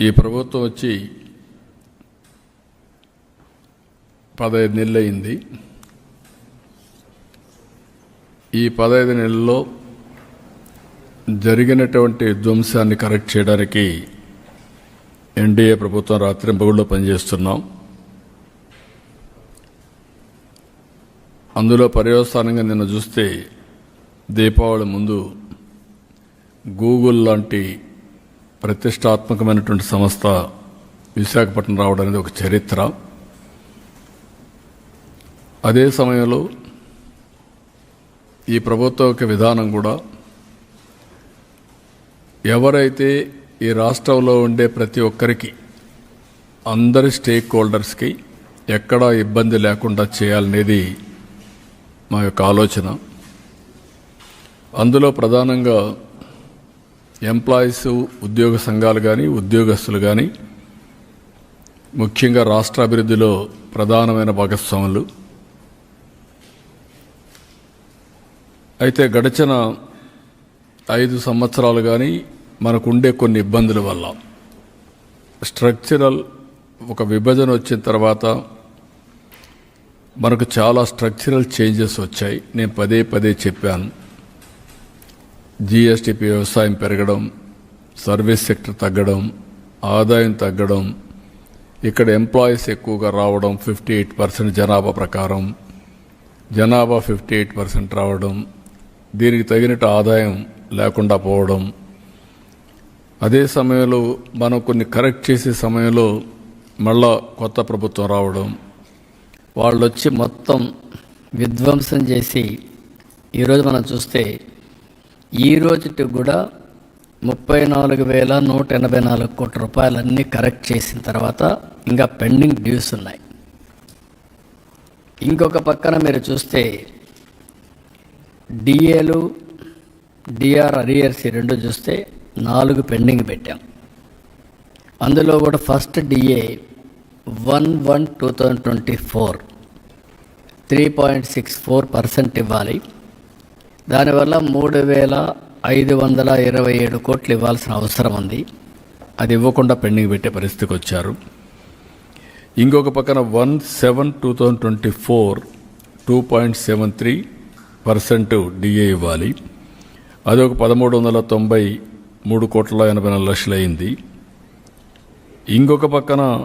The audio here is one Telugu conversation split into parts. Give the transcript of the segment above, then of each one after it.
ఈ ప్రభుత్వం వచ్చి పదహైదు నెలలు అయింది ఈ పదహైదు నెలల్లో జరిగినటువంటి ధ్వంసాన్ని కరెక్ట్ చేయడానికి ఎన్డీఏ ప్రభుత్వం రాత్రి బగుళ్ళో పనిచేస్తున్నాం. అందులో పర్యవస్థానంగా నిన్న చూస్తే దీపావళి ముందు గూగుల్ లాంటి ప్రతిష్టాత్మకమైనటువంటి సంస్థ విశాఖపట్నం రావడం అనేది ఒక చరిత్ర. అదే సమయంలో ఈ ప్రభుత్వ యొక్క విధానం కూడా ఎవరైతే ఈ రాష్ట్రంలో ఉండే ప్రతి ఒక్కరికి అందరి స్టేక్ హోల్డర్స్కి ఎక్కడా ఇబ్బంది లేకుండా చేయాలనేది మా యొక్క ఆలోచన. అందులో ప్రధానంగా ఎంప్లాయీస్ ఉద్యోగ సంఘాలు కానీ ఉద్యోగస్తులు కానీ ముఖ్యంగా రాష్ట్ర అభివృద్ధిలో ప్రధానమైన భాగస్వాములు. అయితే గడిచిన ఐదు సంవత్సరాలు కానీ మనకుండే కొన్ని ఇబ్బందుల వల్ల. స్ట్రక్చరల్ ఒక విభజన వచ్చిన తర్వాత మనకు చాలా స్ట్రక్చరల్ చేంజెస్ వచ్చాయి. నేను పదే పదే చెప్పాను. జిఎస్టిపి వ్యవసాయం పెరగడం సర్వీస్ సెక్టర్ తగ్గడం ఆదాయం తగ్గడం ఇక్కడ ఎంప్లాయీస్ ఎక్కువగా రావడం ఫిఫ్టీ ఎయిట్ పర్సెంట్ జనాభా ప్రకారం జనాభా ఫిఫ్టీ ఎయిట్ పర్సెంట్ రావడం దీనికి తగినట్టు ఆదాయం లేకుండా పోవడం. అదే సమయంలో మనం కొన్ని కరెక్ట్ చేసే సమయంలో మళ్ళా కొత్త ప్రభుత్వం రావడం వాళ్ళు వచ్చి మొత్తం విధ్వంసం చేసి ఈరోజు మనం చూస్తే ఈ రోజుకి కూడా ముప్పై నాలుగు వేల నూట ఎనభై నాలుగు కోట్ల రూపాయలన్నీ కరెక్ట్ చేసిన తర్వాత ఇంకా పెండింగ్ డ్యూస్ ఉన్నాయి. ఇంకొక పక్కన మీరు చూస్తే డిఏలు డిఆర్ అరియర్సీ రెండు చూస్తే నాలుగు పెండింగ్ పెట్టాం. అందులో కూడా first DA one one two thousand twenty four three point six four percent ఇవ్వాలి. దానివల్ల మూడు వేల ఐదు వందల ఇరవై ఏడు కోట్లు ఇవ్వాల్సిన అవసరం ఉంది. అది ఇవ్వకుండా పెండింగ్ పెట్టే పరిస్థితికి వచ్చారు. ఇంకొక పక్కన one seven two thousand twenty four two point seven three percent DA ఇవ్వాలి. అది ఒక పదమూడు వందల తొంభై మూడు కోట్ల ఎనభై నాలుగు లక్షలు అయింది. ఇంకొక పక్కన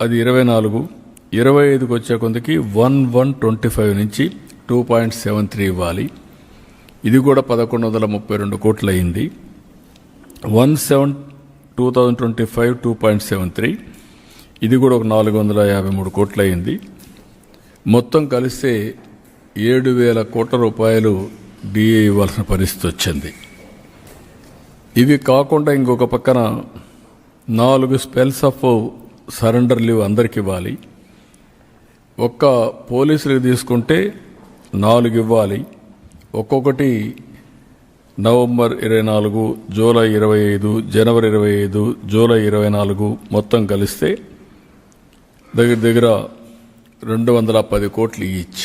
అది ఇరవై నాలుగు ఇరవై ఐదుకి వచ్చే కొందకి వన్ వన్ ట్వంటీ ఫైవ్ నుంచి టూ పాయింట్ సెవెన్ త్రీ ఇవ్వాలి. ఇది కూడా పదకొండు వందల ముప్పై రెండు కోట్లు అయింది one seven two thousand twenty five two point seven three. ఇది కూడా ఒక నాలుగు వందల యాభై మూడు కోట్లు అయింది మొత్తం కలిస్తే ఏడు వేల కోట్ల రూపాయలు డిఏ ఇవ్వాల్సిన పరిస్థితి వచ్చింది. ఇవి కాకుండా ఇంకొక పక్కన నాలుగు స్పెల్స్ ఆఫ్ సరెండర్ లీవ్ అందరికి ఇవ్వాలి. ఒక్క పోలీసులకు తీసుకుంటే నాలుగు ఇవ్వాలి. ఒక్కొక్కటి నవంబర్ ఇరవై నాలుగు జూలై ఇరవై ఐదు జనవరి ఇరవై ఐదు జూలై ఇరవై నాలుగు మొత్తం కలిస్తే దగ్గర దగ్గర రెండు వందల పది కోట్లు ఈచ్.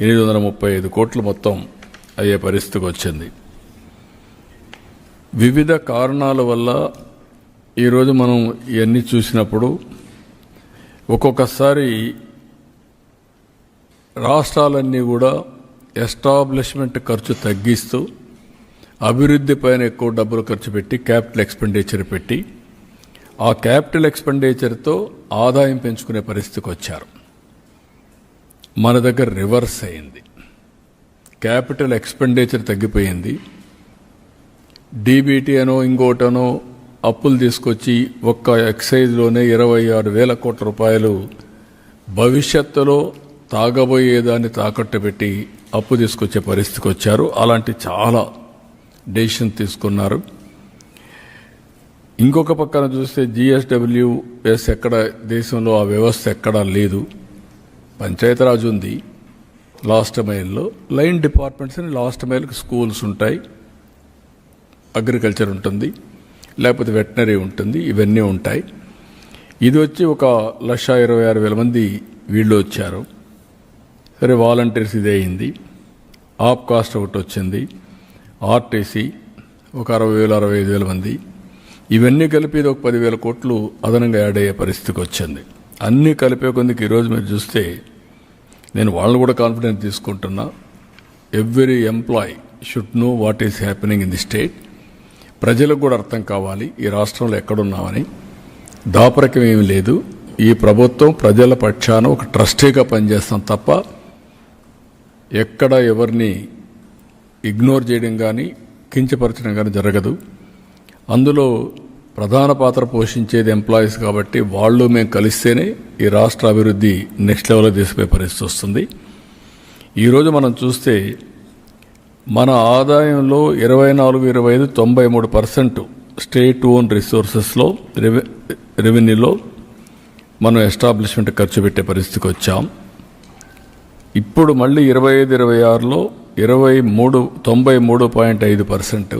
ఎనిమిది వందల ముప్పై ఐదు కోట్లు మొత్తం అయ్యే పరిస్థితికి వచ్చింది. వివిధ కారణాల వల్ల ఈరోజు మనం ఇవన్నీ చూసినప్పుడు ఒక్కొక్కసారి రాష్ట్రాలన్నీ కూడా ఎస్టాబ్లిష్మెంట్ ఖర్చు తగ్గిస్తూ అభివృద్ధి పైన ఎక్కువ డబ్బులు ఖర్చు పెట్టి క్యాపిటల్ ఎక్స్పెండిచర్ పెట్టి ఆ క్యాపిటల్ ఎక్స్పెండిచర్తో ఆదాయం పెంచుకునే పరిస్థితికి వచ్చారు. మన దగ్గర రివర్స్ అయింది. క్యాపిటల్ ఎక్స్పెండిచర్ తగ్గిపోయింది. డీబీటీ అనో ఇంకోటనో అప్పులు తీసుకొచ్చి ఒక్క ఎక్సైజ్లోనే ఇరవై ఆరు వేల కోట్ల రూపాయలు భవిష్యత్తులో తాగబోయేదాన్ని తాకట్టు పెట్టి అప్పు తీసుకొచ్చే పరిస్థితికి వచ్చారు. అలాంటి చాలా డెసిషన్ తీసుకున్నారు. ఇంకొక పక్కన చూస్తే జిఎస్డబ్ల్యూఎస్ ఎక్కడ దేశంలో ఆ వ్యవస్థ ఎక్కడా లేదు. పంచాయతీరాజ్ ఉంది లాస్ట్ మైల్లో. లైన్ డిపార్ట్మెంట్స్ అని లాస్ట్ మైల్కి స్కూల్స్ ఉంటాయి. అగ్రికల్చర్ ఉంటుంది. లేకపోతే వెటనరీ ఉంటుంది. ఇవన్నీ ఉంటాయి. ఇది వచ్చి ఒక లక్ష ఇరవై ఆరు వేల మంది వీళ్ళు వచ్చారు. సరే వాలంటీర్స్ ఇదే అయింది. ఆప్ కాస్ట్ ఒకటి వచ్చింది. ఆర్టీసీ ఒక అరవై వేలు అరవై ఐదు వేల మంది. ఇవన్నీ కలిపి ఇది ఒక పదివేల కోట్లు అదనంగా యాడ్ అయ్యే పరిస్థితికి వచ్చింది. అన్నీ కలిపే కొందుకు ఈరోజు మీరు చూస్తే నేను వాళ్ళు కూడా కాన్ఫిడెన్స్ తీసుకుంటున్నా. Every employee should know what is happening in the state ప్రజలకు కూడా అర్థం కావాలి ఈ రాష్ట్రంలో ఎక్కడున్నామని. దాపరికం ఏమి లేదు. ఈ ప్రభుత్వం ప్రజల పక్షాన ఒక ట్రస్టీగా పనిచేస్తాం తప్ప ఎక్కడ ఎవరిని ఇగ్నోర్ చేయడం కానీ కించపరచడం కానీ జరగదు. అందులో ప్రధాన పాత్ర పోషించేది ఎంప్లాయీస్ కాబట్టి వాళ్ళు మేము కలిస్తేనే ఈ రాష్ట్ర అభివృద్ధి నెక్స్ట్ లెవెల్లో తీసుకునే పరిస్థితి వస్తుంది. ఈరోజు మనం చూస్తే మన ఆదాయంలో ఇరవై నాలుగు ఇరవై ఐదు తొంభై మూడు పర్సెంట్ స్టేట్ ఓన్ రిసోర్సెస్లో రెవె రెవెన్యూలో మనం ఎస్టాబ్లిష్మెంట్ ఖర్చు పెట్టే పరిస్థితికి వచ్చాం. ఇప్పుడు మళ్ళీ ఇరవై ఐదు ఇరవై ఆరులో ఇరవై మూడు తొంభై మూడు పాయింట్ ఐదు పర్సెంట్.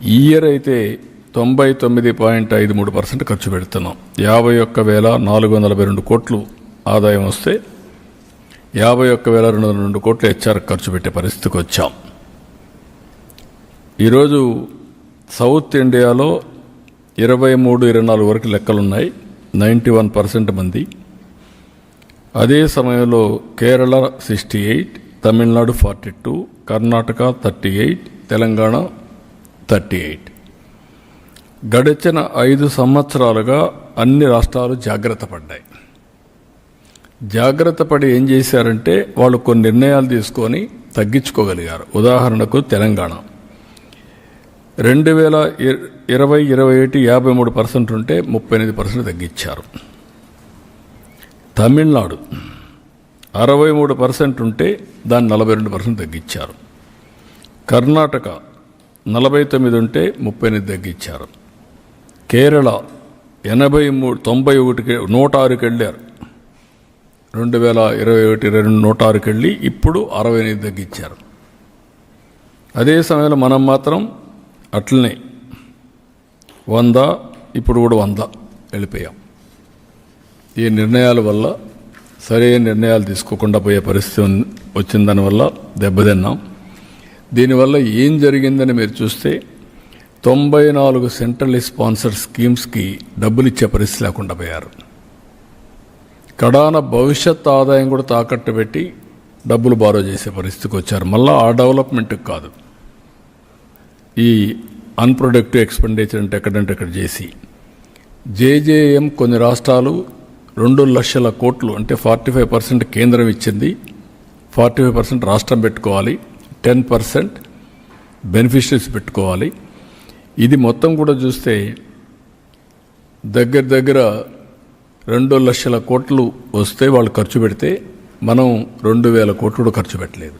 ఈ ఇయర్ అయితే తొంభై తొమ్మిది పాయింట్ ఐదు మూడు పర్సెంట్ ఖర్చు పెడుతున్నాం. యాభై ఒక్క వేల నాలుగు వందల నలభై రెండు కోట్లు ఆదాయం వస్తే యాభై ఒక్క వేల రెండు వందల రెండు కోట్లు హెచ్ఆర్ ఖర్చు పెట్టే పరిస్థితికి వచ్చాం. ఈరోజు సౌత్ ఇండియాలో ఇరవై మూడు ఇరవై నాలుగు వరకు లెక్కలున్నాయి. నైంటీ వన్ పర్సెంట్ మంది. అదే సమయంలో Kerala sixty eight Tamil Nadu forty two Karnataka thirty eight Telangana thirty eight. గడిచిన ఐదు సంవత్సరాలుగా అన్ని రాష్ట్రాలు జాగ్రత్త పడ్డాయి. జాగ్రత్త పడి ఏం చేశారంటే వాళ్ళు కొన్ని నిర్ణయాలు తీసుకొని తగ్గించుకోగలిగారు. ఉదాహరణకు తెలంగాణ. రెండు వేల ఇరవై ఇరవై ఒకటి యాభై మూడు పర్సెంట్ ఉంటే ముప్పై ఎనిమిది పర్సెంట్ తగ్గించారు. తమిళనాడు. అరవై మూడు పర్సెంట్ ఉంటే దాన్ని నలభై రెండు పర్సెంట్ తగ్గించారు. కర్ణాటక నలభై తొమ్మిది ఉంటే ముప్పై ఎనిమిది తగ్గించారు. కేరళ ఎనభై మూడు తొంభై ఒకటికి నూట ఆరుకి వెళ్ళారు. రెండు వేల ఇరవై ఒకటి ఇరవై రెండు నూట ఆరుకి వెళ్ళి ఇప్పుడు అరవై ఎనిమిది తగ్గించారు. అదే సమయంలో మనం మాత్రం అట్లనే వంద ఇప్పుడు కూడా వంద వెళ్ళిపోయాం. ఈ నిర్ణయాల వల్ల సరైన నిర్ణయాలు తీసుకోకుండా పోయే పరిస్థితి వచ్చిందని వచ్చిన దానివల్ల దెబ్బతిన్నాం. దీనివల్ల ఏం జరిగిందని మీరు చూస్తే తొంభై నాలుగు సెంట్రల్ స్పాన్సర్ స్కీమ్స్కి డబ్బులు ఇచ్చే పరిస్థితి లేకుండా పోయారు. కడాన భవిష్యత్ ఆదాయం కూడా తాకట్టు పెట్టి డబ్బులు బారో చేసే పరిస్థితికి వచ్చారు. మళ్ళీ ఆ డెవలప్మెంట్కి కాదు. ఈ అన్ప్రొడక్టివ్ ఎక్స్పెండిచర్ అంటే ఎక్కడంటే ఎక్కడ చేసి జేజేఎం కొన్ని రాష్ట్రాలు రెండు లక్షల కోట్లు అంటే ఫార్టీ ఫైవ్ పర్సెంట్ కేంద్రం ఇచ్చింది. ఫార్టీ ఫైవ్ పర్సెంట్ రాష్ట్రం పెట్టుకోవాలి. టెన్ పర్సెంట్ బెనిఫిషరీస్ పెట్టుకోవాలి. ఇది మొత్తం కూడా చూస్తే దగ్గర దగ్గర రెండు లక్షల కోట్లు వస్తే వాళ్ళు ఖర్చు పెడితే మనం రెండు వేల కోట్లు కూడా ఖర్చు పెట్టలేదు.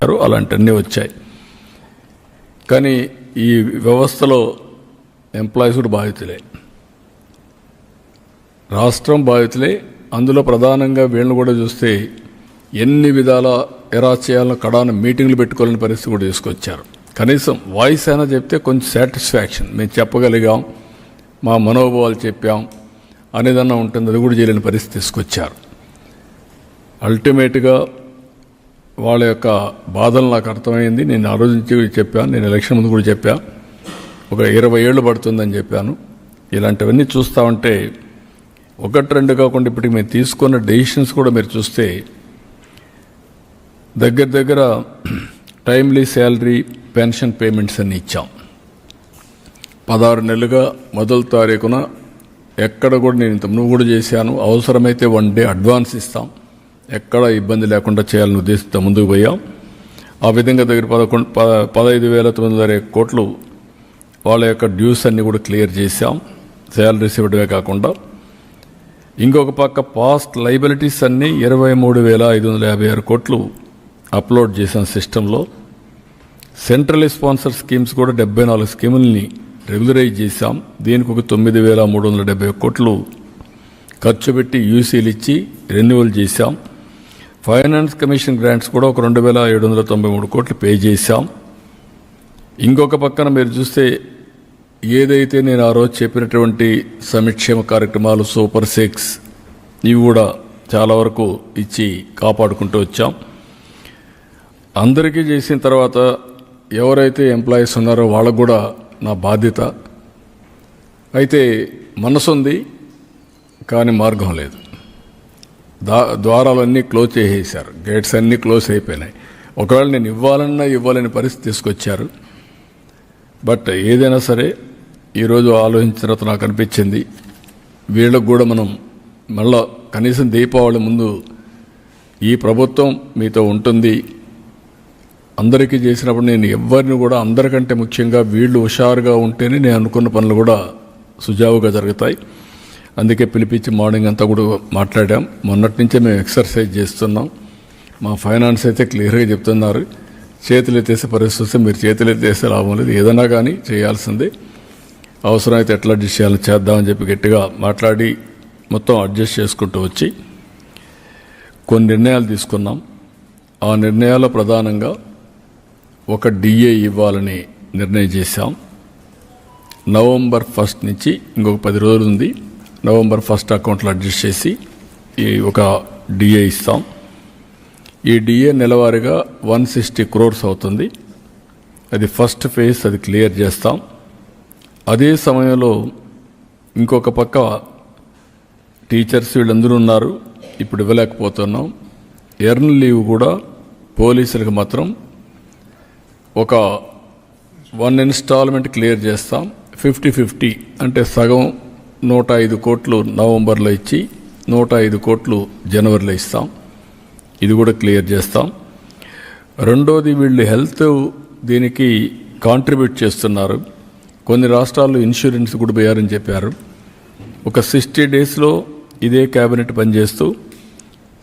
చేశారు అలాంటివన్నీ వచ్చాయి. కానీ ఈ వ్యవస్థలో ఎంప్లాయీస్ కూడా బాధితులే. రాష్ట్రం బాధితులే. అందులో ప్రధానంగా వీళ్ళని కూడా చూస్తే ఎన్ని విధాల ఎలా చేయాలో కడాన మీటింగ్లు పెట్టుకోవాలని పరిస్థితి కూడా తీసుకొచ్చారు. కనీసం వాయిస్ అయినా చెప్తే కొంచెం సాటిస్ఫాక్షన్. మేము చెప్పగలిగాం మా మనోభావాలు చెప్పాం అనేదన్నా ఉంటుంది అది కూడా చేయలేని పరిస్థితి తీసుకొచ్చారు. అల్టిమేట్గా వాళ్ళ యొక్క బాధలు నాకు అర్థమైంది. నేను ఆ రోజు నుంచి చెప్పాను నేను ఎలక్షన్ ముందు కూడా చెప్పా. ఒక ఇరవై ఏళ్ళు పడుతుందని చెప్పాను. ఇలాంటివన్నీ చూస్తా ఉంటే ఒకటి రెండు కాకుండా ఇప్పటికి మేము తీసుకున్న డెసిషన్స్ కూడా మీరు చూస్తే దగ్గర దగ్గర టైమ్లీ శాలరీ పెన్షన్ పేమెంట్స్ అన్ని ఇచ్చాం. పదహారు నెలలుగా మొదటి తారీఖున ఎక్కడ కూడా నేను ఇంత నువ్వు కూడా చేశాను. అవసరమైతే వన్ డే అడ్వాన్స్ ఇస్తాం. ఎక్కడ ఇబ్బంది లేకుండా చేయాలని ఉద్దేశంతో ముందుకు పోయాం. ఆ విధంగా దగ్గర పదకొండు పద పదహైదు వేల తొమ్మిది వందల కోట్లు వాళ్ళ యొక్క డ్యూస్ అన్నీ కూడా క్లియర్ చేశాం. శాలరీస్ ఇవ్వడమే కాకుండా. ఇంకొక పక్క పాస్ట్ లైబిలిటీస్ అన్నీ ఇరవై మూడు వేల ఐదు వందల యాభై ఆరు కోట్లు అప్లోడ్ చేశాం సిస్టంలో. సెంట్రల్ స్పాన్సర్ స్కీమ్స్ కూడా డెబ్బై నాలుగు స్కీముల్ని రెగ్యులరైజ్ చేశాం. దీనికి ఒక తొమ్మిది వేల మూడు వందల డెబ్బై కోట్లు ఖర్చు పెట్టి యూసీలు ఇచ్చి రెన్యువల్ చేశాం. ఫైనాన్స్ కమిషన్ గ్రాంట్స్ కూడా ఒక రెండు వేల ఏడు వందల తొంభై మూడు కోట్లు పే చేశాం. ఇంకొక పక్కన మీరు చూస్తే ఏదైతే నేను ఆ రోజు చెప్పినటువంటి సంక్షేమ కార్యక్రమాలు సూపర్ సిక్స్ ఇవి కూడా చాలా వరకు ఇచ్చి కాపాడుకుంటూ వచ్చాం. అందరికీ చేసిన తర్వాత ఎవరైతే ఎంప్లాయీస్ ఉన్నారో వాళ్ళకు కూడా నా బాధ్యత. అయితే మనసు ఉంది కానీ మార్గం లేదు. ద్వారాలన్నీ క్లోజ్ చేసేసారు గేట్స్ అన్నీ క్లోజ్ అయిపోయినాయి. ఒకవేళ నేను ఇవ్వాలన్నా ఇవ్వాలని పరిస్థితి తీసుకొచ్చారు. బట్ ఏదైనా సరే ఈరోజు ఆలోచించిన తర్వాత నాకు అనిపించింది వీళ్ళకు కూడా మనం మళ్ళా కనీసం దీపావళి ముందు ఈ ప్రభుత్వం మీతో ఉంటుంది. అందరికీ చేసినప్పుడు నేను ఎవరిని కూడా అందరికంటే ముఖ్యంగా వీళ్ళు హుషారుగా ఉంటేనే నేను అనుకున్న పనులు కూడా సుజావుగా జరుగుతాయి. అందుకే పిలిపించి మార్నింగ్ అంతా కూడా మాట్లాడాం. మొన్నటి నుంచే మేము ఎక్సర్సైజ్ చేస్తున్నాం. మా ఫైనాన్స్ అయితే క్లియర్గా చెప్తున్నారు. చేతులు ఎత్తేసే పరిస్థితి వస్తే మీరు చేతులు ఎత్తేస్తే లాభం లేదు. ఏదైనా కానీ చేయాల్సిందే. అవసరమైతే ఎట్లా అడ్జస్ట్ చేయాలో చేద్దామని చెప్పి గట్టిగా మాట్లాడి మొత్తం అడ్జస్ట్ చేసుకుంటూ వచ్చి కొన్ని నిర్ణయాలు తీసుకున్నాం. ఆ నిర్ణయాల్లో ప్రధానంగా ఒక డిఏ ఇవ్వాలని నిర్ణయం చేశాం. నవంబర్ ఫస్ట్ నుంచి ఇంకొక పది రోజులు ఉంది. నవంబర్ ఫస్ట్ అకౌంట్లో అడ్జస్ట్ చేసి ఈ ఒక డిఏ ఇస్తాం. ఈ డిఏ నెలవారీగా వన్ సిక్స్టీ క్రోర్స్ అవుతుంది. అది ఫస్ట్ ఫేజ్ అది క్లియర్ చేస్తాం. అదే సమయంలో ఇంకొక పక్క టీచర్స్ వీళ్ళందరూ ఉన్నారు. ఇప్పుడు ఇవ్వలేకపోతున్నాం. ఎర్న్ లీవ్ కూడా పోలీసులకు మాత్రం ఒక వన్ ఇన్స్టాల్మెంట్ క్లియర్ చేస్తాం. ఫిఫ్టీ ఫిఫ్టీ అంటే సగం నూట ఐదు కోట్లు నవంబర్లో ఇచ్చి నూట ఐదు కోట్లు జనవరిలో ఇస్తాం. ఇది కూడా క్లియర్ చేస్తాం. రెండోది వీళ్ళు హెల్త్ దీనికి కాంట్రిబ్యూట్ చేస్తున్నారు. కొన్ని రాష్ట్రాల్లో ఇన్సూరెన్స్ కూడా పోయారని చెప్పారు. ఒక సిక్స్టీ డేస్లో ఇదే క్యాబినెట్ పనిచేస్తూ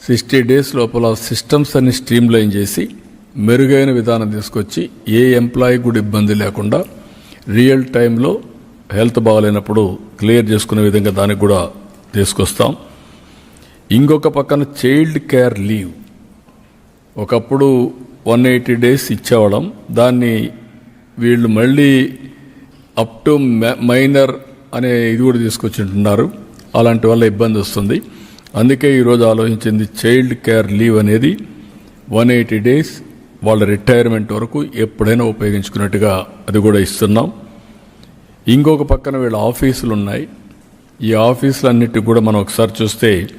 సిక్స్టీ డేస్ లోపల సిస్టమ్స్ అన్ని స్ట్రీమ్లైన్ చేసి మెరుగైన విధానం తీసుకొచ్చి ఏ ఎంప్లాయీ కూడా ఇబ్బంది లేకుండా రియల్ టైంలో హెల్త్ బాగాలేనప్పుడు క్లియర్ చేసుకునే విధంగా దానికి కూడా తీసుకొస్తాం. ఇంకొక పక్కన చైల్డ్ కేర్ లీవ్. ఒకప్పుడు వన్ ఎయిటీ డేస్ ఇచ్చేవాళ్ళం. దాన్ని వీళ్ళు మళ్ళీ అప్ టు మైనర్ అనే ఇది కూడా తీసుకొచ్చింటున్నారు. అలాంటి వల్ల ఇబ్బంది వస్తుంది. అందుకే ఈరోజు ఆలోచించింది చైల్డ్ కేర్ లీవ్ అనేది వన్ ఎయిటీ డేస్ వాళ్ళ రిటైర్మెంట్ వరకు ఎప్పుడైనా ఉపయోగించుకున్నట్టుగా అది కూడా ఇస్తున్నాం. ఇంకొక పక్కన వీళ్ళ ఆఫీసులు ఉన్నాయి. ఈ ఆఫీసులన్నిటి కూడా మనం ఒకసారి చూస్తే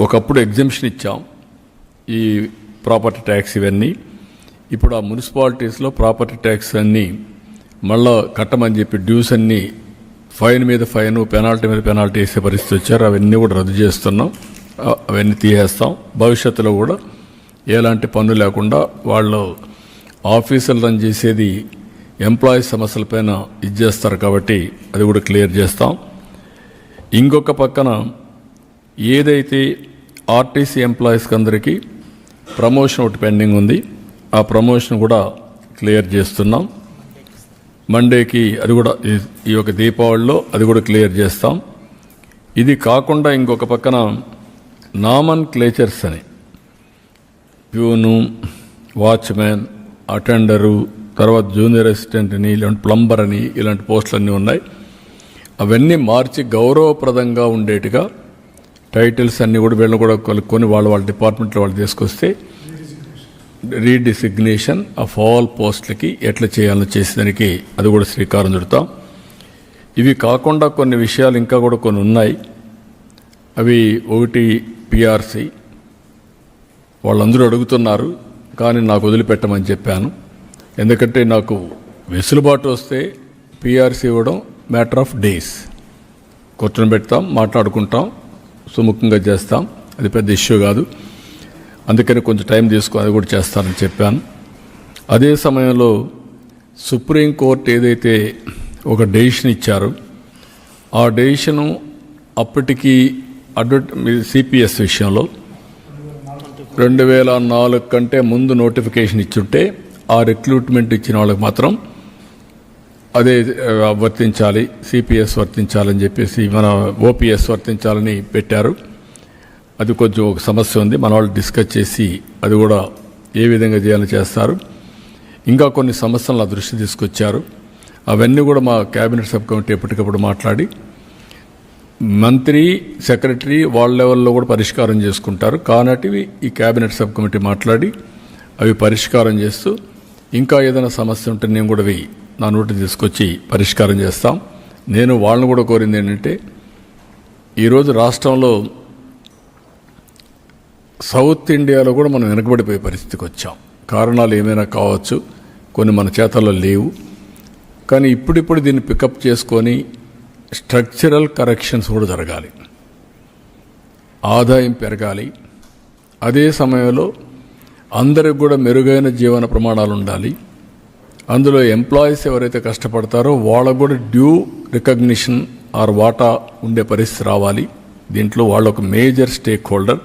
ఒకప్పుడు ఎగ్జిబిషన్ ఇచ్చాం. ఈ ప్రాపర్టీ ట్యాక్స్ ఇవన్నీ. ఇప్పుడు ఆ మున్సిపాలిటీస్లో ప్రాపర్టీ ట్యాక్స్ అన్నీ మళ్ళా కట్టమని చెప్పి డ్యూస్ అన్నీ ఫైన్ మీద ఫైన్ పెనాల్టీ మీద పెనాల్టీ వేసే పరిస్థితి వచ్చారు. అవన్నీ కూడా రద్దు చేస్తున్నాం. అవన్నీ తీసేస్తాం. భవిష్యత్తులో కూడా ఎలాంటి పన్ను లేకుండా వాళ్ళు ఆఫీసులు రన్ చేసేది ఎంప్లాయీ సమస్యలపైన ఇది చేస్తారు కాబట్టి అది కూడా క్లియర్ చేస్తాం. ఇంకొక పక్కన ఏదైతే ఆర్టీసీ ఎంప్లాయీస్కి అందరికీ ప్రమోషన్ ఒకటి పెండింగ్ ఉంది. ఆ ప్రమోషన్ కూడా క్లియర్ చేస్తున్నాం. మండేకి అది కూడా ఈ- ఈ యొక్క దీపావళిలో అది కూడా క్లియర్ చేస్తాం. ఇది కాకుండా ఇంకొక పక్కన నామన్ క్లేచర్స్ అని. ప్యూను వాచ్మెన్ అటెండరు తర్వాత జూనియర్ అసిస్టెంట్ అని ఇలాంటి ప్లంబర్ అని ఇలాంటి పోస్టులన్నీ ఉన్నాయి. అవన్నీ మార్చి గౌరవప్రదంగా ఉండేట్టుగా టైటిల్స్ అన్నీ కూడా వీళ్ళని కూడా కలుపుకొని వాళ్ళు వాళ్ళ డిపార్ట్మెంట్లో వాళ్ళు తీసుకొస్తే రీడిసిగ్నేషన్ ఆఫ్ ఆల్ పోస్టులకి ఎట్లా చేయాలో చేసేదానికి అది కూడా శ్రీకారం చుడతాం. ఇవి కాకుండా కొన్ని విషయాలు ఇంకా కూడా కొన్ని ఉన్నాయి. అవి ఒకటి పిఆర్సి వాళ్ళందరూ అడుగుతున్నారు కానీ నాకు వదిలిపెట్టమని చెప్పాను. ఎందుకంటే నాకు వెసులుబాటు వస్తే పిఆర్సీ ఇవ్వడం మ్యాటర్ ఆఫ్ డేస్ కూర్చొని పెడతాం మాట్లాడుకుంటాం సుముఖంగా చేస్తాం. అది పెద్ద ఇష్యూ కాదు. అందుకని కొంచెం టైం తీసుకొని అది కూడా చేస్తానని చెప్పాను. అదే సమయంలో సుప్రీంకోర్టు ఏదైతే ఒక డెసిషన్ ఇచ్చారో ఆ డెసిషను అప్పటికి అడ్వర్ట్ సిపిఎస్ విషయంలో రెండు వేల నాలుగు కంటే ముందు నోటిఫికేషన్ ఇచ్చుంటే ఆ రిక్రూట్మెంట్ ఇచ్చిన వాళ్ళకి మాత్రం అదే వర్తించాలి సిపిఎస్ వర్తించాలని చెప్పేసి మన ఓపీఎస్ వర్తించాలని పెట్టారు. అది కొంచెం ఒక సమస్య ఉంది. మన వాళ్ళు డిస్కస్ చేసి అది కూడా ఏ విధంగా చేయాలని చేస్తారు. ఇంకా కొన్ని సమస్యలను దృష్టి తీసుకొచ్చారు. అవన్నీ కూడా మా కేబినెట్ సబ్ కమిటీ ఎప్పటికప్పుడు మాట్లాడి మంత్రి సెక్రటరీ వాళ్ళ లెవెల్లో కూడా పరిష్కారం చేసుకుంటారు. కానటివి ఈ కేబినెట్ సబ్ కమిటీ మాట్లాడి అవి పరిష్కారం చేస్తూ ఇంకా ఏదైనా సమస్య ఉంటే నేను కూడా వెయ్యి. నా నోటి తీసుకొచ్చి పరిష్కారం చేస్తాం. నేను వాళ్ళని కూడా కోరింది ఏంటంటే ఈరోజు రాష్ట్రంలో సౌత్ ఇండియాలో కూడా మనం వెనకబడిపోయే పరిస్థితికి వచ్చాం. కారణాలు ఏమైనా కావచ్చు కొన్ని మన చేతల్లో లేవు. కానీ ఇప్పుడిప్పుడు దీన్ని పికప్ చేసుకొని స్ట్రక్చరల్ కరెక్షన్స్ కూడా జరగాలి. ఆదాయం పెరగాలి. అదే సమయంలో అందరికి కూడా మెరుగైన జీవన ప్రమాణాలు ఉండాలి. అందులో ఎంప్లాయీస్ ఎవరైతే కష్టపడతారో వాళ్ళకు కూడా డ్యూ రికగ్నిషన్ ఆర్ వాటా ఉండే పరిస్థితి రావాలి. దీంట్లో వాళ్ళు ఒక మేజర్ స్టేక్ హోల్డర్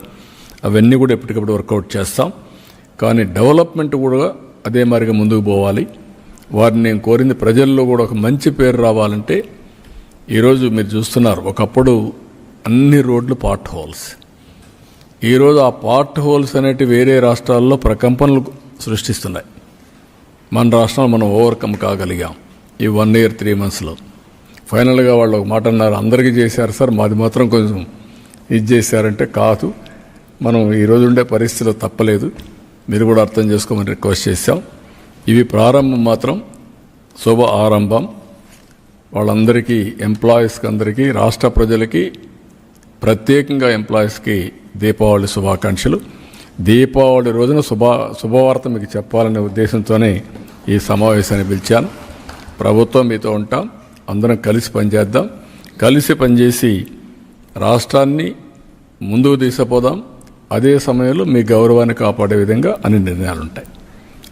అవన్నీ కూడా ఎప్పటికప్పుడు వర్కౌట్ చేస్తాం. కానీ డెవలప్మెంట్ కూడా అదే మరిగా ముందుకు పోవాలి. వారిని నేను కోరింది ప్రజల్లో కూడా ఒక మంచి పేరు రావాలంటే ఈరోజు మీరు చూస్తున్నారు ఒకప్పుడు అన్ని రోడ్లు పాట్ హోల్స్ ఈరోజు ఆ పార్ట్ హోల్స్ అనేటివి వేరే రాష్ట్రాల్లో ప్రకంపనలు సృష్టిస్తున్నాయి. మన రాష్ట్రంలో మనం ఓవర్కమ్ కాగలిగాం ఈ వన్ ఇయర్ త్రీ మంత్స్లో. ఫైనల్గా వాళ్ళు ఒక మాట అన్నారు అందరికీ చేశారు సార్ మాది మాత్రం కొంచెం ఇది చేశారంటే కాదు. మనం ఈరోజు ఉండే పరిస్థితిలో తప్పలేదు. మీరు కూడా అర్థం చేసుకోమని రిక్వెస్ట్ చేశాం. ఇవి ప్రారంభం మాత్రం శుభ ఆరంభం. వాళ్ళందరికీ ఎంప్లాయీస్కి అందరికీ రాష్ట్ర ప్రజలకి ప్రత్యేకంగా ఎంప్లాయీస్కి దీపావళి శుభాకాంక్షలు. దీపావళి రోజున శుభ శుభవార్త మీకు చెప్పాలనే ఉద్దేశంతోనే ఈ సమావేశాన్ని పిలిచాను. ప్రభుత్వం మీతో ఉంటాం. అందరం కలిసి పనిచేద్దాం. కలిసి పనిచేసి రాష్ట్రాన్ని ముందుకు తీసుకుపోదాం. అదే సమయంలో మీ గౌరవాన్ని కాపాడే విధంగా అన్ని నిర్ణయాలు ఉంటాయి.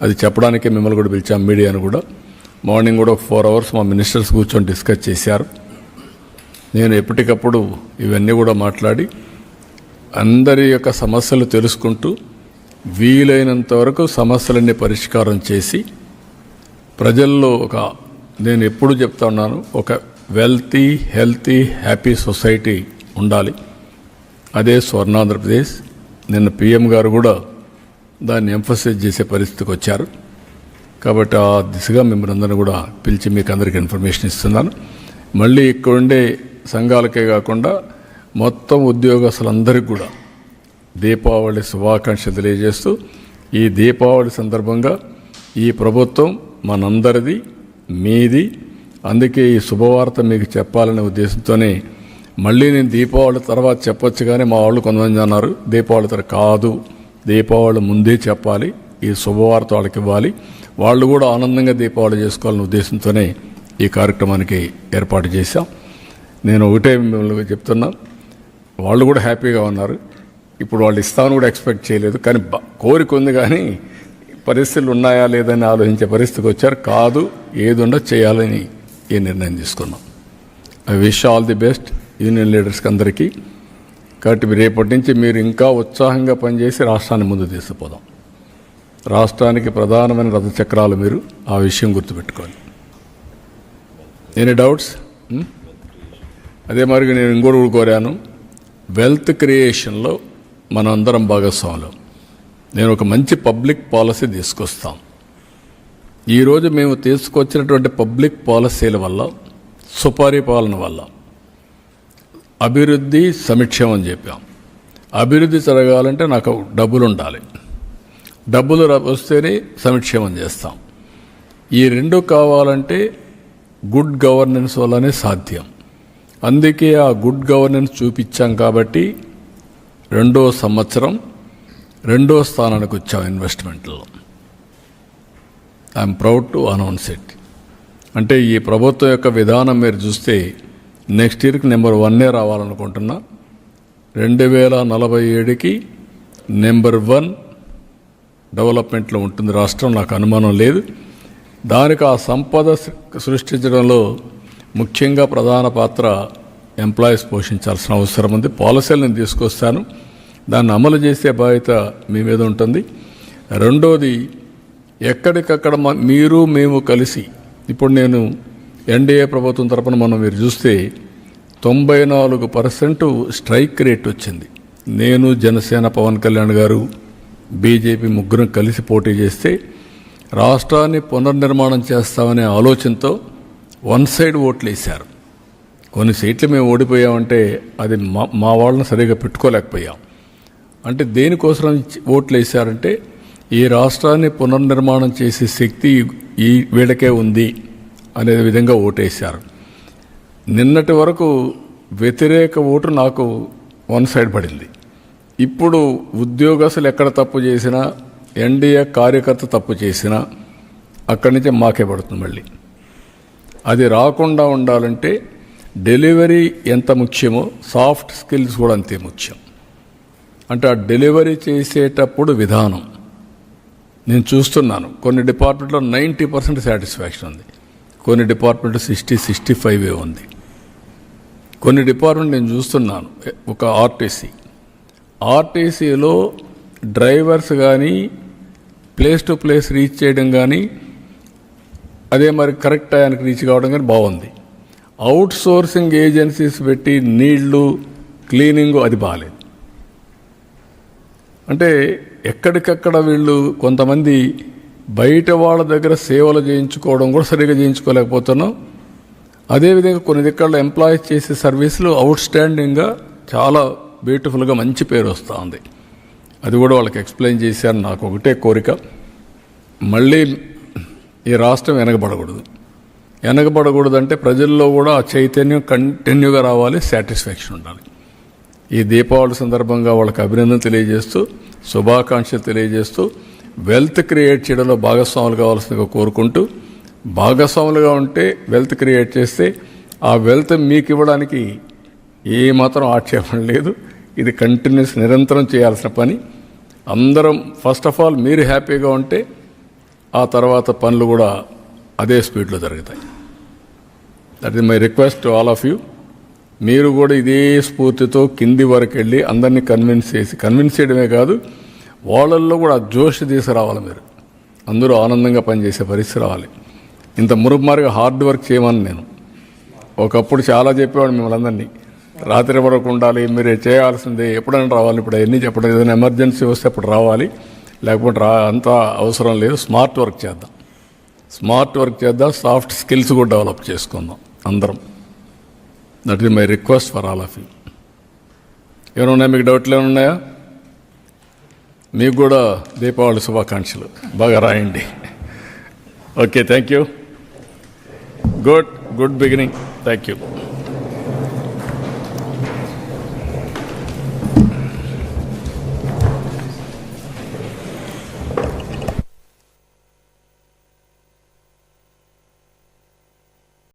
అది చెప్పడానికే మిమ్మల్ని కూడా పిలిచాం మీడియాను కూడా. మార్నింగ్ కూడా ఫోర్ అవర్స్ మా మినిస్టర్స్ కూర్చొని డిస్కస్ చేశారు. నేను ఎప్పటికప్పుడు ఇవన్నీ కూడా మాట్లాడి అందరి యొక్క సమస్యలు తెలుసుకుంటూ వీలైనంత వరకు సమస్యలన్నీ పరిష్కారం చేసి ప్రజల్లో ఒక నేను ఎప్పుడు చెప్తా ఉన్నాను ఒక వెల్తీ హెల్తీ హ్యాపీ సొసైటీ ఉండాలి. అదే స్వర్ణాంధ్రప్రదేశ్. నిన్న పిఎం గారు కూడా దాన్ని ఎంఫసైజ్ చేసే పరిస్థితికి వచ్చారు. కాబట్టి ఆ దిశగా మిమ్మల్ని అందరూ కూడా పిలిచి మీకు అందరికీ ఇన్ఫర్మేషన్ ఇస్తున్నాను. మళ్ళీ ఇక్కడ ఉండే సంఘాలకే కాకుండా మొత్తం ఉద్యోగస్తులందరికీ కూడా దీపావళి శుభాకాంక్షలు తెలియజేస్తూ ఈ దీపావళి సందర్భంగా ఈ ప్రభుత్వం మనందరిది మీది. అందుకే ఈ శుభవార్త మీకు చెప్పాలనే ఉద్దేశంతోనే మళ్ళీ నేను దీపావళి తర్వాత చెప్పొచ్చు కానీ మా వాళ్ళు కొంతమంది అన్నారు దీపావళి తర్వాత కాదు. దీపావళి ముందే చెప్పాలి ఈ శుభవార్త వాళ్ళకి ఇవ్వాలి. వాళ్ళు కూడా ఆనందంగా దీపావళి చేసుకోవాలనే ఉద్దేశంతోనే ఈ కార్యక్రమానికి ఏర్పాటు చేశాం. నేను ఒకటే మిమ్మల్ని చెప్తున్నా వాళ్ళు కూడా హ్యాపీగా ఉన్నారు. ఇప్పుడు వాళ్ళు ఇస్తామని కూడా ఎక్స్పెక్ట్ చేయలేదు. కానీ కోరిక ఉంది కానీ పరిస్థితులు ఉన్నాయా లేదని ఆలోచించే పరిస్థితికి వచ్చారు. కాదు ఏది చేయాలని ఈ నిర్ణయం తీసుకున్నాం. I wish all the best union లీడర్స్కి అందరికీ. కాబట్టి మీరు రేపటి నుంచి మీరు ఇంకా ఉత్సాహంగా పనిచేసి రాష్ట్రాన్ని ముందు తీసుకుపోదాం. రాష్ట్రానికి ప్రధానమైన రథచక్రాలు మీరు ఆ విషయం గుర్తుపెట్టుకోండి. Any doubts hmm? అదే మరి నేను ఇంకోటి కోరాను. వెల్త్ క్రియేషన్లో మనందరం భాగస్వాములు. నేను ఒక మంచి పబ్లిక్ పాలసీ తీసుకొస్తాం. ఈరోజు మేము తీసుకొచ్చినటువంటి పబ్లిక్ పాలసీల వల్ల సుపరిపాలన వల్ల అభివృద్ధి సమీక్షం అని చెప్పాం. అభివృద్ధి జరగాలంటే నాకు డబ్బులు ఉండాలి డబ్బులు వస్తేనే సమీక్షేమం చేస్తాం. ఈ రెండు కావాలంటే గుడ్ గవర్నెన్స్ వల్లనే సాధ్యం. అందుకే ఆ గుడ్ గవర్నెన్స్ చూపించాం కాబట్టి రెండో సంవత్సరం రెండో స్థానానికి వచ్చాం ఇన్వెస్ట్మెంట్లో I'm proud to announce it అంటే ఈ ప్రభుత్వం యొక్క విధానం మీరు చూస్తే నెక్స్ట్ ఇయర్కి నెంబర్ వన్నే రావాలనుకుంటున్నా. రెండు వేల నలభై ఏడుకి నెంబర్ వన్ డెవలప్మెంట్లో ఉంటుంది రాష్ట్రం నాకు అనుమానం లేదు. దానికి ఆ సంపద సృష్టించడంలో ముఖ్యంగా ప్రధాన పాత్ర ఎంప్లాయీస్ పోషించాల్సిన అవసరం ఉంది. పాలసీలు నేను తీసుకొస్తాను. దాన్ని అమలు చేసే బాధ్యత మీ మీద ఉంటుంది. రెండోది ఎక్కడికక్కడ మీరు మేము కలిసి ఇప్పుడు నేను ఎన్డీఏ ప్రభుత్వం తరపున మనం మీరు చూస్తే తొంభై నాలుగు పర్సెంట్ స్ట్రైక్ రేట్ వచ్చింది. నేను జనసేన పవన్ కళ్యాణ్ గారు బీజేపీ ముగ్గురం కలిసి పోటీ చేస్తే రాష్ట్రాన్ని పునర్నిర్మాణం చేస్తామనే ఆలోచనతో వన్ సైడ్ ఓట్లు వేశారు కొన్ని సీట్లు మేము ఓడిపోయామంటే అది మా మా వాళ్ళని సరిగా పెట్టుకోలేకపోయాం. అంటే దేనికోసం ఓట్లు వేశారంటే ఈ రాష్ట్రాన్ని పునర్నిర్మాణం చేసే శక్తి ఈ వీళ్ళకే ఉంది అనే విధంగా ఓటేశారు. నిన్నటి వరకు వ్యతిరేక ఓటు నాకు వన్ సైడ్ పడింది. ఇప్పుడు ఉద్యోగస్తులు ఎక్కడ తప్పు చేసినా ఎన్డీఏ కార్యకర్త తప్పు చేసినా అక్కడి నుంచే మాకే పడుతుంది మళ్ళీ. అది రాకుండా ఉండాలంటే డెలివరీ ఎంత ముఖ్యమో సాఫ్ట్ స్కిల్స్ కూడా అంతే ముఖ్యం. అంటే ఆ డెలివరీ చేసేటప్పుడు విధానం. నేను చూస్తున్నాను కొన్ని డిపార్ట్మెంట్లో నైంటీ పర్సెంట్ సాటిస్ఫాక్షన్ ఉంది. కొన్ని డిపార్ట్మెంట్ సిక్స్టీ సిక్స్టీ ఫైవ్ ఉంది. కొన్ని డిపార్ట్మెంట్ నేను చూస్తున్నాను ఒక ఆర్టీసీ. ఆర్టీసీలో డ్రైవర్స్ కానీ ప్లేస్ టు ప్లేస్ రీచ్ చేయడం కానీ అదే మరి కరెక్ట్ టయానికి రీచ్ కావడం కానీ బాగుంది. అవుట్ సోర్సింగ్ ఏజెన్సీస్ పెట్టి నీళ్ళు క్లీనింగ్ అది బాగాలేదు అంటే ఎక్కడికక్కడ వీళ్ళు కొంతమంది బయట వాళ్ళ దగ్గర సేవలు చేయించుకోవడం కూడా సరిగా చేయించుకోలేకపోతున్నాం. అదేవిధంగా కొన్ని దిక్కల్లో ఎంప్లాయీస్ చేసే సర్వీసులు అవుట్ స్టాండింగ్గా చాలా బ్యూటిఫుల్గా మంచి పేరు వస్తూ ఉంది. అది కూడా వాళ్ళకి ఎక్స్ప్లెయిన్ చేశారు నాకు ఒకటే కోరిక. మళ్ళీ ఈ రాష్ట్రం వెనకబడకూడదు వెనకబడకూడదు అంటే ప్రజల్లో కూడా ఆ చైతన్యం కంటిన్యూగా రావాలి సాటిస్ఫాక్షన్ ఉండాలి. ఈ దీపావళి సందర్భంగా వాళ్ళకి అభినందన తెలియజేస్తూ శుభాకాంక్షలు తెలియజేస్తూ వెల్త్ క్రియేట్ చేయడంలో భాగస్వాములు కావాల్సిందిగా కోరుకుంటూ భాగస్వాములుగా ఉంటే వెల్త్ క్రియేట్ చేస్తే ఆ వెల్త్ మీకు ఇవ్వడానికి ఏమాత్రం ఆక్షేపణ లేదు. ఇది కంటిన్యూస్ నిరంతరం చేయాల్సిన పని. అందరం ఫస్ట్ ఆఫ్ ఆల్ మీరు హ్యాపీగా ఉంటే ఆ తర్వాత పనులు కూడా అదే స్పీడ్లో జరుగుతాయి. That is my request to all of you మీరు కూడా ఇదే స్ఫూర్తితో కింది వరకు వెళ్ళి అందరినీ కన్విన్స్ చేసి కన్విన్స్ చేయడమే కాదు వాళ్ళల్లో కూడా జోష్ తీసుకురావాలి మీరు. అందరూ ఆనందంగా పనిచేసే పరిస్థితి రావాలి. ఇంత మురుగుమారుగా హార్డ్ వర్క్ చేయమని నేను. ఒకప్పుడు చాలా చెప్పేవాడు మిమ్మల్ని అందరినీ. రాత్రి వరకు ఉండాలి మీరు చేయాల్సిందే ఎప్పుడైనా రావాలి ఇప్పుడు అవన్నీ చెప్పడం ఏదైనా ఎమర్జెన్సీ వస్తే అప్పుడు రావాలి. లేకపోతే రా అంత అవసరం లేదు. స్మార్ట్ వర్క్ చేద్దాం. స్మార్ట్ వర్క్ చేద్దాం. సాఫ్ట్ స్కిల్స్ కూడా డెవలప్ చేసుకుందాం అందరం. That is my request for all of you ఏమైనా ఉన్నాయా మీకు డౌట్లు ఏమైనా ఉన్నాయా? మీకు కూడా దీపావళి శుభాకాంక్షలు. బాగా రాయండి. Okay thank you good good beginning thank you